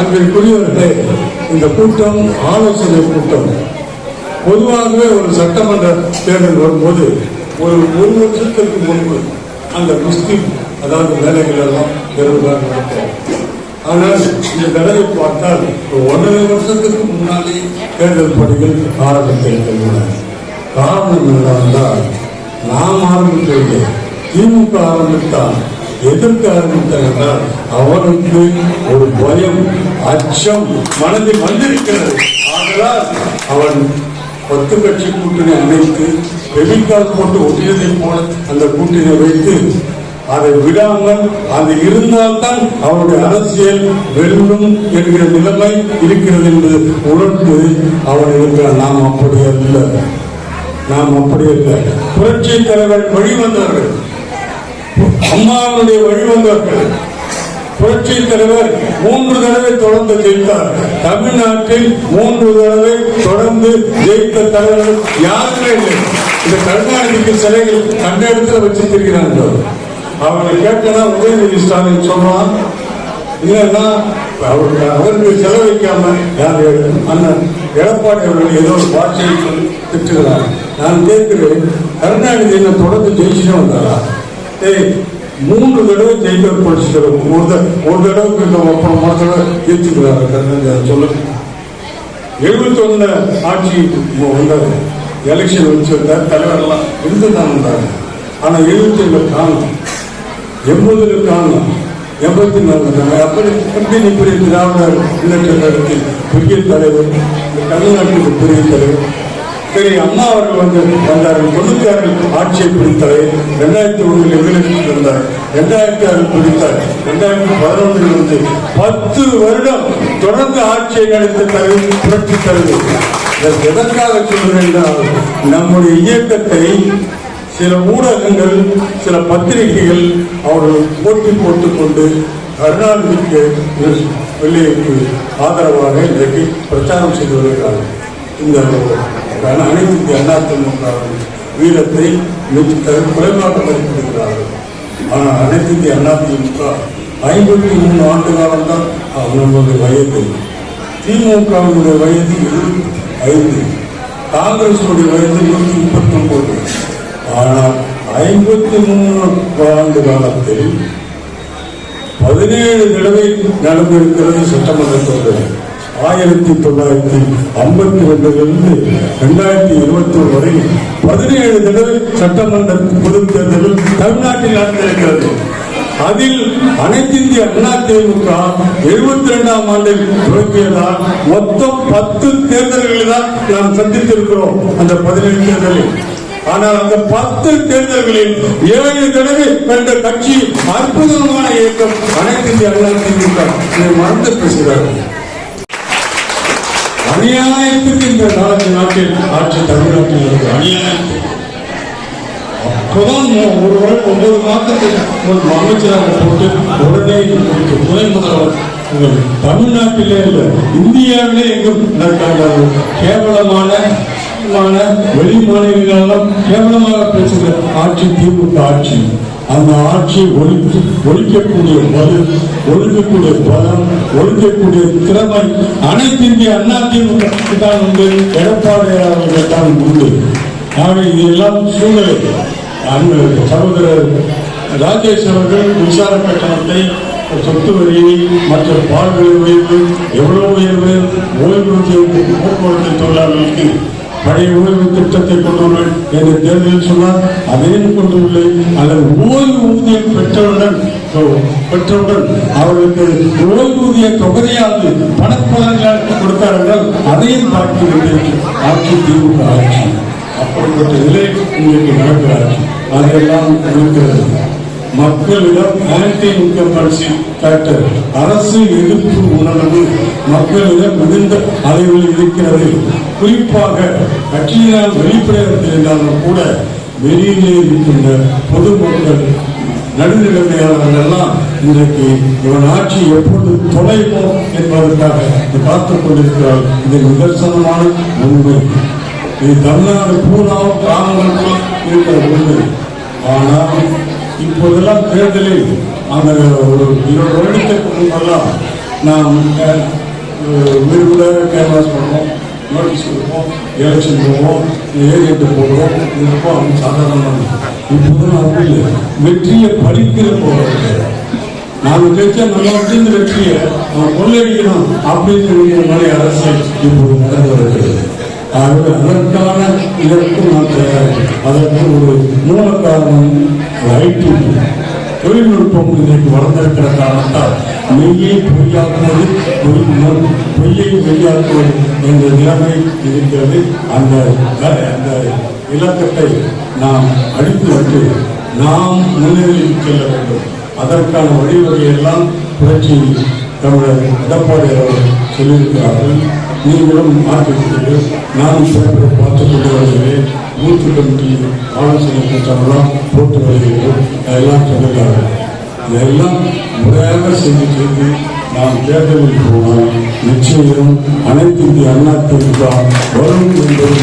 அன்பிற்குரியவர்களே இந்த கூட்டம் ஆலோசனை கூட்டம். பொதுவாகவே ஒரு சட்டமன்ற தேர்தல் வரும்போது ஒரு ஒரு வருஷத்திற்கு முன்பு அந்த முஸ்லிம் அதாவது வேலைகள் எல்லாம் பெரும்பாலும் நடக்கும். ஆனால் இந்த தடவை பார்த்தால் ஒன்றரை வருஷத்துக்கு முன்னாலே தேர்தல் பணிகள் ஆரம்பித்திருக்கின்றன. காரணம் என்னவென்றால் நாம் ஆரம்பிக்கவில்லை திமுக ஆரம்பித்தால் எதற்கு ஆரம்பித்தார் அவனுக்கு ஒரு பயம் அச்சம் மனதில் வந்திருக்கிறது. ஆதலால் அவன் பத்து கட்சி கூட்டணி அமைத்து வெபிக்கால் போட்டு ஒட்டியதை போல அந்த கூட்டணி வைத்து அதை விடாமல் அது இருந்தால்தான் அவருடைய அரசியல் வெல்லும் என்கிற நிலைமை இருக்கிறது என்று உணர்ந்து அவன் இருக்கிறான் நாம் அப்படி அல்ல. நாம் அப்படி அல்ல. புரட்சி தலைவர் வழிவந்தார்கள் அம்மாவுடைய வழிவந்தவர்கள். புரட்சி தலைவர் மூன்று தடவை தொடர்ந்து ஜெயித்தார். தமிழ்நாட்டில் மூன்று தடவை தொடர்ந்து ஜெயித்த தலைவர்கள் யாருமே இல்லை. இந்த கருணாநிதிக்கு சிலைகள் கண்ட இடத்துல வச்சிருக்கிறார்கள். அவரை கேட்டனா உதயநிதி ஸ்டாலின் சொல்றான் இல்லைன்னா அவருக்கு அவருக்கு செலவழிக்காம யார் அண்ணன் எடப்பாடி அவர்கள் ஏதோ ஒரு பாட்சியை சொல்லி திட்டுகிறார். நான் கேட்கிறேன் கருணாநிதி என்ன தொடர்ந்து ஜெயிச்சுட்டு வந்தாரா? ஏய் மூன்று தடவை ஜெயிக்க படிச்சுக்கிறோம் ஒரு ஒரு தடவைக்கு இந்த அப்புறம் மொத்த தடவை ஜெயிச்சுக்கிறாரு கருணாநிதி அதை சொல்லுங்க. எழுபத்தி ஒண்ணு ஆட்சி வந்தாரு எலெக்ஷன் வச்சு வந்தார் தலைவர்லாம் இருந்து தான் வந்தாங்க ஆனா எழுபத்தி ஏழு காணும். எண்பதுல காணும். எண்பத்தி நாலு அப்படி எப்படி இப்படி பெரிய திராவிட முன்னேற்ற பெரிய தலைவர் இந்த தமிழ்நாட்டுக்கு பெரிய தலைவர் சரி அம்மா அவர்கள் வந்து வந்தார்கள். தொண்ணூத்தி ஆறில் ஆட்சியை பிடித்தார் ரெண்டாயிரத்தி ஒன்றில் எதிர்த்து இருந்தார் ரெண்டாயிரத்தி ஆறில் பிடித்தார். ரெண்டாயிரத்தி பதினொன்றில் வந்து பத்து வருடம் தொடர்ந்து ஆட்சியை நடத்த தலைவர் புரட்சி தலைவர். எதற்காக சொல்கிறேன் நம்முடைய இயக்கத்தை சில ஊடகங்கள் சில பத்திரிகைகள் அவர்கள் போட்டி போட்டுக்கொண்டு கருணாநிதிக்கு வெளியே ஆதரவாக இன்றைக்கு பிரச்சாரம் செய்து வருகிறார்கள். இந்த அனைத்து அண்ணா திமுக வீரத்தை குறைவாக மதிப்பிடுகிறார்கள். ஆனால் அனைத்து அண்ணா திமுக ஐம்பத்தி மூணு ஆண்டு காலம்தான் அவர்களுடைய வயது. திமுகவினுடைய வயது இருபத்தி ஐந்து காங்கிரசுடைய வயது நூற்றி முப்பத்தி ஒன்பது ஆனால் ஐம்பத்தி மூணு ஆண்டு காலத்தில் பதினேழு தடவை நடந்திருக்கிறது சட்டமன்ற தேர்தல் ஆயிரத்தி தொள்ளாயிரத்தி ஐம்பத்தி ரெண்டிலிருந்து ரெண்டாயிரத்தி இருபத்தி ஒரு வரை பதினேழு தடவை சட்டமன்ற பொது தேர்தலில் தமிழ்நாட்டில் நடந்திருக்கிறது. அதில் அனைத்து இந்திய அண்ணா திமுக எழுபத்தி ரெண்டாம் ஆண்டில் துவங்கியதால் மொத்தம் பத்து தேர்தல்களில் தான் நாம் சந்தித்திருக்கிறோம் அந்த பதினேழு தேர்தலில். ஆனால் அந்த பத்து தேர்தல்களில் ஏழு தடவை என்ற கட்சி அற்புதமான இயக்கம் அனைத்து இந்திய அண்ணா திமுக. இதை மறந்து பேசுகிறார்கள். அநியாயத்துக்கு இந்த நாட்டு நாட்டில் ஆட்சி தமிழ்நாட்டில் இருக்கு அநியாயம். அப்போதான் ஒரு வருடம் ஒன்பது மாதத்துக்கு அமைச்சராக போட்டு உடனே இன்னைக்கு துணை முதல்வர். தமிழ்நாட்டிலே இல்லை இந்தியாவிலே எங்கும் நடக்காத கேவலமான கேவலமான வெளி மாநிலங்களெல்லாம் கேவலமாக பேசுகிற ஆட்சி திமுக ஆட்சி. அந்த ஆட்சியை ஒழித்து ஒழிக்கக்கூடிய பதில் ஒழிக்கக்கூடிய பலம் ஒழிக்கக்கூடிய திறமை அனைத்து இந்திய அண்ணா திமுக தான் உண்டு எடப்பாடி அவர்கள் தான் உண்டு. ஆக இதெல்லாம் சூழ்நிலை. அன்பு சகோதரர் ராஜேஷ் அவர்கள் மின்சார கட்டணத்தை சொத்து வரி மற்ற பால்விலை உயர்வு எவ்வளவு உயர்வு? ஓய்வூதிய போக்குவரத்து தொழிலாளர்களுக்கு. பழைய ஓய்வு திட்டத்தை கொண்டுள்ளேன் என்று தேர்தலில் சொன்னார். அதையும் கொண்டுள்ளே அல்லது ஓய்வு ஊதியம் பெற்றவுடன் பெற்றவுடன் அவர்களுக்கு ஓய்வூதிய தொகுதியாவது பணப்பலன்கள் கொடுத்தார் என்றால் அதையும் தாக்கி ஆட்சி திமுக ஆட்சி. அப்படிப்பட்ட நிலை உங்களுக்கு நடக்கிறார் அதெல்லாம் இருக்கிறது மக்களிடம் ஆன்டி இன்கம் பாலிசி அரசு எதிர்ப்பு உணர்வு மக்களிடம் மிகுந்த அளவில் இருக்கிறது. குறிப்பாக கட்சியினால் வெளிப்படையாக இருந்தாலும் கூட வெளியிலே இருக்கின்ற பொதுமக்கள் நடுநிலைமையாளர்கள் எல்லாம் இன்றைக்கு இவன் ஆட்சி எப்பொழுது தொலைமோ என்பதற்காக காத்துக் கொண்டிருக்கிறார். இது நிதர்சனமான உண்மை. இது தமிழ்நாடு பூராவும் கிராமங்களுக்கும் இருக்கிற உண்மை. ஆனால் இப்போதெல்லாம் தேர்தலில் அந்த ஒரு இருபது வருடத்துக்கு முன்பெல்லாம் நாம் அஹ், வீடு கூட கேன்வாஸ் பண்ணுவோம் நோட்டீஸ் கொடுப்போம் எலெக்ஷன் போவோம் ஏஜென்ட் போடுவோம் இருப்போம் அவங்க சாதாரணமாக இப்போது அப்படி இல்லை. வெற்றியை படிக்கிற போகிறது நாங்கள் ஜெயிச்சா நம்ம வந்து வெற்றியை அவன் கொள்ளையடிக்கணும் அப்படின்னு சொல்லிய மாதிரி அரசியல் இப்போது நடந்து வருகிறது. ஆகவே அதற்கான இதற்கு நான் அதற்கு ஒரு மூல காரணம் ஐடி தொழில்நுட்பம் இன்றைக்கு வளர்ந்திருக்கிற காரணத்தால் மெய்யை பொய்யாக்குவது பொய் பொய்யை மெய்யாக்குவது என்ற நிலைமை இருக்கிறது. அந்த அந்த இலக்கத்தை நாம் அடித்து வந்து நாம் முன்னிலையில் செல்ல வேண்டும். அதற்கான வழிவகையெல்லாம் புரட்சி தமிழர் எடப்பாடி அவர்கள் சொல்லியிருக்கிறார்கள். நீங்களும் மாற்றிருக்கிறீர்கள் நானும் பேப்பரை பார்த்துக் கொண்டு வருகிறேன். நூற்று கமிட்டி ஆலோசனை கூட்டமெல்லாம் போட்டு வருகிறோம் அதெல்லாம் சொல்லுகிறார்கள் இதெல்லாம் முறையாக செஞ்சு செய்து நாம் தேர்தலில் போனால் நிச்சயம் அனைத்து இந்திய அண்ணா திமுக வரும் என்பது